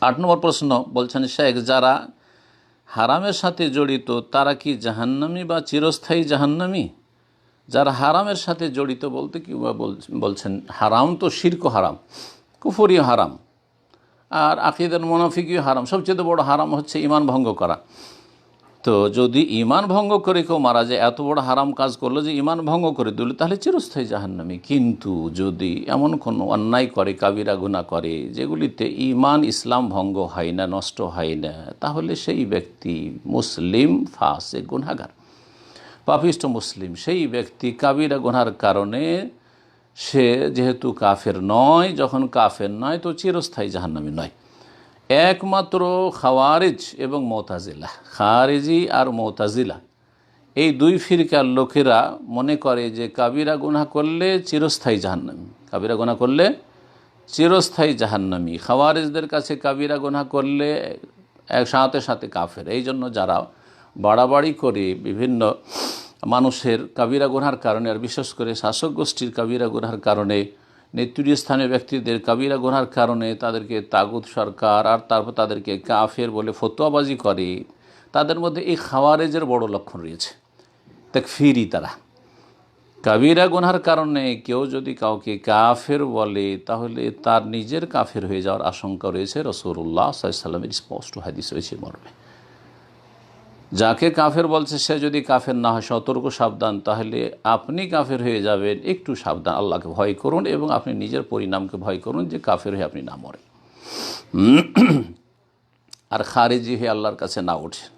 আট নম্বর প্রশ্ন বলছেন, শেখ, যারা হারামের সাথে জড়িত, তারা কি জাহান্নামি বা চিরস্থায়ী জাহান্নামি? যারা হারামের সাথে জড়িত বলতে কি বলছেন, হারাম তো শির্ক হারাম কুফরিও হারাম, আর আকিদের মোনাফিকিও হারাম। সবচেয়ে বড় হারাম হচ্ছে ইমান ভঙ্গ করা। তো যদি ইমান ভঙ্গ করে কেউ মারা যায়, এত বড় হারাম কাজ করল যে ইমান ভঙ্গ করে দিল, তাহলে চিরস্থায়ী জাহান্নামি। কিন্তু যদি এমন কোনো অন্যায় করে, কাবিরা গুণা করে, যেগুলিতে ইমান ইসলাম ভঙ্গ হয় না, নষ্ট হয় না, তাহলে সেই ব্যক্তি মুসলিম ফাসে গুনাগার পাপিষ্ট মুসলিম, সেই ব্যক্তি কাবিরা গুনার কারণে সে যেহেতু কাফের নয়, যখন কাফের নয়, তো চিরস্থায়ী জাহান্নামী নয়। একমাত্র খাওয়ারিজ এবং মোতাজিলা, খারিজি আর মোতাজিলা। এই দুই ফিরকার লোকেরা মনে করে যে কাবিরা গুনাহ করলে চিরস্থায়ী জাহান্নামী, কাবিরা গুনাহ করলে চিরস্থায়ী জাহান্নামী। খাওয়ারিজদের কাছে কাবিরা গুনাহ করলে এক সাথে সাথে কাফের। এই জন্য যারা বাড়াবাড়ি করে বিভিন্ন মানুষের কাবিরা গুনহার কারণে, আর বিশেষ করে শাসক গোষ্ঠীর কাবিরা গুনহার কারণে নেতৃত্ব স্থানীয় ব্যক্তিদের কাবিরা গুনহার কারণে তাদেরকে তাগুত সরকার আর তারপর তাদেরকে কাফের বলে ফতোয়াবাজি করে। তাদের মধ্যে এই খাওয়ারেজের বড় লক্ষণ রয়েছে। ফিরি তারা। কাবিরা গুনহার কারণে কেউ যদি কাউকে কাফের বলে, তাহলে তার নিজের কাফের হয়ে যাওয়ার আশঙ্কা রয়েছে। রসুল্লাহ সাল্লামের স্পষ্ট হাদিস রয়েছে মর্মে। যাকে কাফের বলছে, সে যদি কাফের না হয়, সতর্ক, সাবধান, তাহলে আপনি কাফের হয়ে যাবেন। একটু সাবধান, আল্লাহকে ভয় করুন এবং আপনি নিজের পরিণামকে ভয় করুন যে কাফের হয়ে আপনি না মরেন। আর খারেজি হয়ে আল্লাহর কাছে না ওঠেন।